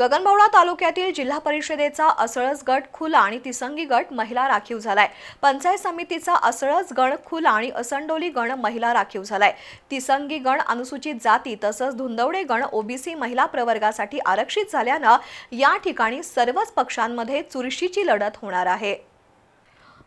गगनबावडा तालुक्यातील जिल्हा परिषदेचा असळस गट खुला आणि तिसंगी गट महिला राखीव झालाय. पंचायत समितीचा असळस गण खुला आणि असंडोली गण महिला राखीव झालाय. तिसंगी गण अनुसूचित जाती तसंच धुंदवडे गण ओबीसी महिला प्रवर्गासाठी आरक्षित झाल्यानं या ठिकाणी सर्वच पक्षांमध्ये चुरशीची लढत होणार आहे.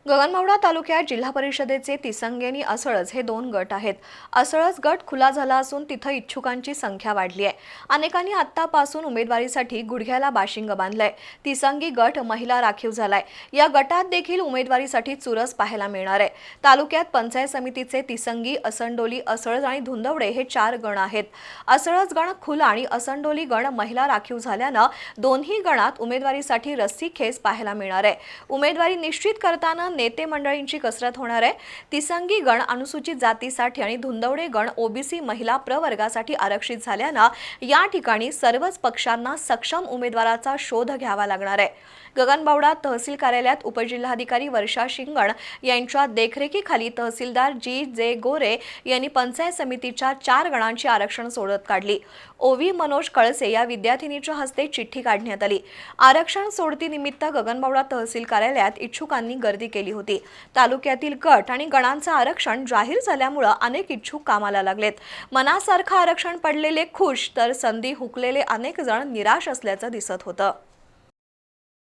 गगनमावडा तालुक्यात जिल्हा परिषदेचे तिसंगेनी आणि हे दोन गट आहेत. असळस गट खुला झाला असून तिथं इच्छुकांची संख्या वाढली आहे. अनेकांनी आत्तापासून उमेदवारीसाठी गुडघ्याला बाशिंग बांधलंय. तिसंगी गट महिला राखीव झालाय. या गटात देखील उमेदवारीसाठी चुरस पाहायला मिळणार आहे. तालुक्यात पंचायत समितीचे तिसंगी असंडोली असळज आणि धुंदवडे हे चार गण आहेत. असळस गण खुला आणि असंडोली गण महिला राखीव झाल्यानं दोन्ही गणात उमेदवारीसाठी रस्सी खेच पाहायला मिळणार आहे. उमेदवारी निश्चित करताना नेते मंडळींची कसरत होणार आहे. तिसंगी गण अनुसूचित जातीसाठी आणि धुंदवडे गण ओबीसी महिला प्रवर्गासाठी आरक्षित झाल्यानं या ठिकाणी सर्वच पक्षांना सक्षम उमेदवाराचा शोध घ्यावा लागणार आहे. गगनबावडा तहसील कार्यालयात उपजिल्हाधिकारी वर्षा शिंगण यांच्या देखरेखीखाली तहसीलदार जी जे गोरे यांनी पंचायत समितीच्या चार गणांची आरक्षण सोडत काढली. ओवी मनोज कळसे या विद्यार्थिनीच्या हस्ते चिठ्ठी काढण्यात आली. आरक्षण सोडतीनिमित्त गगनबावडा तहसील कार्यालयात इच्छुकांनी गर्दी केली. केली होती. तालुक्यातील गट आणि गणांचं आरक्षण जाहीर झाल्यामुळं अनेक इच्छुक कामाला लागलेत. मनासारखं आरक्षण पडलेले खुश तर संधी हुकलेले अनेक जण निराश असल्याचं दिसत होतं.